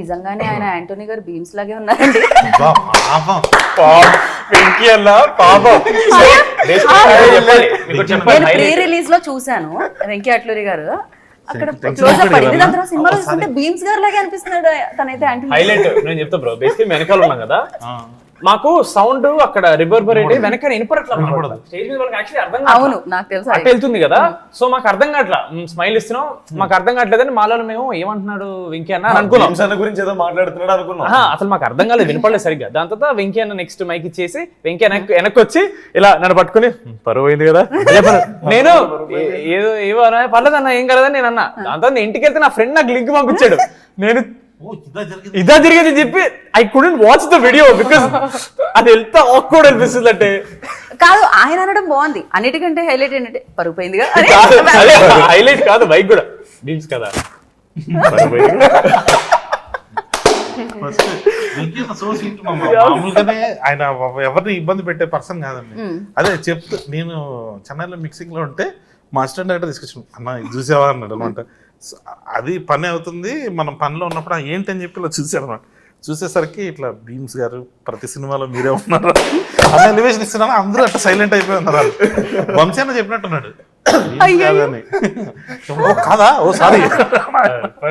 నిజంగానే ఆయన యాంటోనీ గారు బీమ్స్ లాగే ఉన్నారండి. నేను ప్రీ. రిలీజ్లో చూసాను వెంకీ అట్లూరి గారు. అక్కడ. Close up Thank you. పడింది. దాని తర్వాత సినిమాలో ఒకసారి- చూస్తుంటే బీమ్స్ గారు లాగే అనిపిస్తున్నాడు. తనైతే యాంటోనీ హైలైట్. నేను చెప్తా బ్రో. బేసిక్ వెనకాల ఉన్నాం కదా. ఆ. మాకు సౌండ్ అక్కడ రివర్బరేట్ వెనక వినపడట్లా వినపడదు. స్టేజ్ మీద వాళ్ళకి యాక్చువల్లీ అర్థం అవును నాకు తెలుసు. అట్ట వెళ్తుంది కదా. సో మాకు అర్థం కావట్లా. స్మైల్ ఇస్తున్నాం. మాకు అర్థం కావట్లేదని మాలో మేము ఏమంటున్నాడు వెంకీ అన్న అని అనుకున్నాం. గురించి ఏదో మాట్లాడుతున్నాడు అనుకున్నాం. అసలు మాకు అర్థం కాలేదు వినపడలేదు సరిగ్గా. దాని తర్వాత వెంకీ అన్న నెక్స్ట్ మైక్ ఇచ్చేసి వెంకీ వెనక్కి వెనక్కి వచ్చి ఇలా నన్ను పట్టుకుని పరువు అయింది కదా. నేను ఏదో అన్నా, పర్లేదన్న ఏం కలదని నేను అన్నా. దాని తర్వాత ఇంటికి వెళ్తే నా ఫ్రెండ్ నాకు లింక్ పంపించాడు. నేను ఇదా జరిగింది. ఇదా జరిగేది చెప్పి I couldn't watch the video because అది ఎంత ఆక్వర్డ్ అనిపిస్తుంది అంటే కాదు ఆయన అనడం బాగుంది. అన్నిటికంటే హైలైట్ ఏంటంటే పరుగు పోయిందిగా హైలైట్ కాదు బైక్ కూడా. బీమ్స్ కదా. ఆయన ఎవరిని ఇబ్బంది పెట్టే పర్సన్ కాదండి. అదే చెప్తూ నేను చెన్నైలో మిక్సింగ్లో ఉంటే మా అసిస్టెంట్ డైరెక్టర్ తీసుకొచ్చాను అన్న ఇది చూసావా? అన్నాడు అనమాట. అది పని అవుతుంది. మనం పనిలో ఉన్నప్పుడు "ఆ, ఏంటి అని చెప్పి ఇలా చూసాడు అనమాట చూసేసరికి ఇట్లా భీమ్స్ గారు ప్రతి సినిమాలో మీరే ఉన్నారు. అన్న ఎలివేషన్ ఇస్తున్నాను అందరూ అట్లా సైలెంట్ అయిపోయి ఉన్నారు వాళ్ళు. వంశీ అన్న చెప్పినట్టున్నాడు "భీమ్స్ కాదని." ఓ కాదా? Oh sorry.